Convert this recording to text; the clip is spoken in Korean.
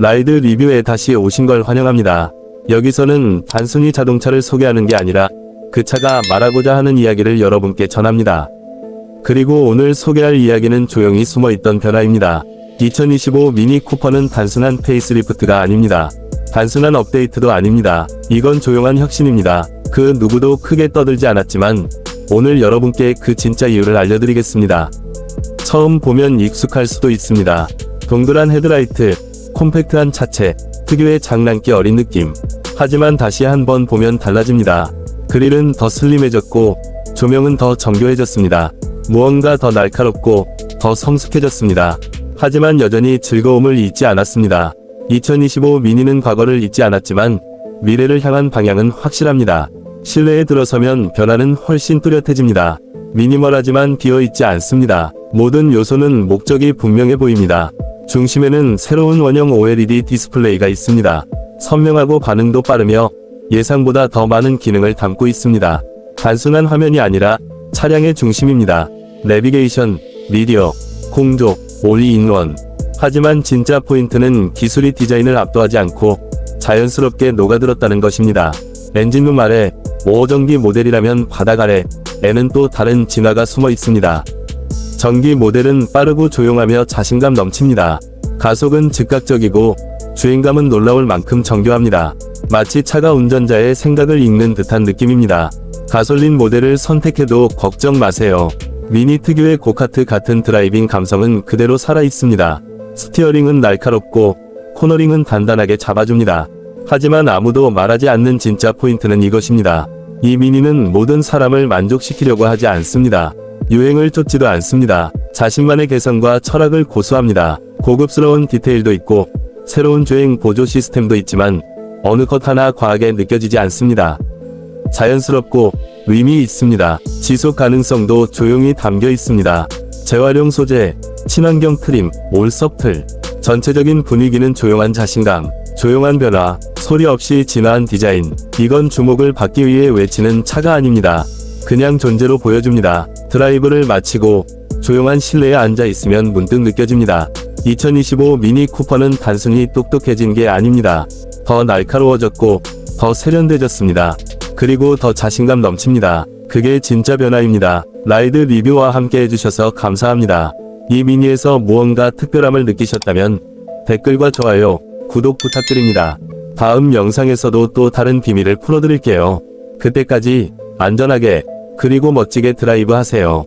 라이드 리뷰에 다시 오신 걸 환영합니다. 여기서는 단순히 자동차를 소개하는 게 아니라 그 차가 말하고자 하는 이야기를 여러분께 전합니다. 그리고 오늘 소개할 이야기는 조용히 숨어 있던 변화입니다. 2025 미니 쿠퍼는 단순한 페이스리프트가 아닙니다. 단순한 업데이트도 아닙니다. 이건 조용한 혁신입니다. 그 누구도 크게 떠들지 않았지만 오늘 여러분께 그 진짜 이유를 알려드리겠습니다. 처음 보면 익숙할 수도 있습니다. 동그란 헤드라이트, 콤팩트한 차체, 특유의 장난기 어린 느낌. 하지만 다시 한번 보면 달라집니다. 그릴은 더 슬림해졌고, 조명은 더 정교해졌습니다. 무언가 더 날카롭고, 더 성숙해졌습니다. 하지만 여전히 즐거움을 잊지 않았습니다. 2025 미니는 과거를 잊지 않았지만, 미래를 향한 방향은 확실합니다. 실내에 들어서면 변화는 훨씬 뚜렷해집니다. 미니멀하지만 비어있지 않습니다. 모든 요소는 목적이 분명해 보입니다. 중심에는 새로운 원형 OLED 디스플레이가 있습니다. 선명하고 반응도 빠르며 예상보다 더 많은 기능을 담고 있습니다. 단순한 화면이 아니라 차량의 중심입니다. 내비게이션, 미디어, 공조, 올리인원. 하지만 진짜 포인트는 기술이 디자인을 압도하지 않고 자연스럽게 녹아들었다는 것입니다. 엔진룸 아래 5전기 모델이라면 바닥 아래 에는 또 다른 진화가 숨어 있습니다. 전기 모델은 빠르고 조용하며 자신감 넘칩니다. 가속은 즉각적이고 주행감은 놀라울 만큼 정교합니다. 마치 차가 운전자의 생각을 읽는 듯한 느낌입니다. 가솔린 모델을 선택해도 걱정 마세요. 미니 특유의 고카트 같은 드라이빙 감성은 그대로 살아 있습니다. 스티어링은 날카롭고 코너링은 단단하게 잡아줍니다. 하지만 아무도 말하지 않는 진짜 포인트는 이것입니다. 이 미니는 모든 사람을 만족시키려고 하지 않습니다. 유행을 쫓지도 않습니다. 자신만의 개성과 철학을 고수합니다. 고급스러운 디테일도 있고 새로운 주행 보조 시스템도 있지만 어느 것 하나 과하게 느껴지지 않습니다. 자연스럽고 의미 있습니다. 지속 가능성도 조용히 담겨 있습니다. 재활용 소재, 친환경 트림, 올서플, 전체적인 분위기는 조용한 자신감, 조용한 변화, 소리 없이 진화한 디자인. 이건 주목을 받기 위해 외치는 차가 아닙니다. 그냥 존재로 보여줍니다. 드라이브를 마치고 조용한 실내에 앉아 있으면 문득 느껴집니다. 2025 미니 쿠퍼는 단순히 똑똑해진 게 아닙니다. 더 날카로워졌고 더 세련돼졌습니다. 그리고 더 자신감 넘칩니다. 그게 진짜 변화입니다. 라이드 리뷰와 함께 해주셔서 감사합니다. 이 미니에서 무언가 특별함을 느끼셨다면 댓글과 좋아요, 구독 부탁드립니다. 다음 영상에서도 또 다른 비밀을 풀어드릴게요. 그때까지 안전하게 그리고 멋지게 드라이브 하세요.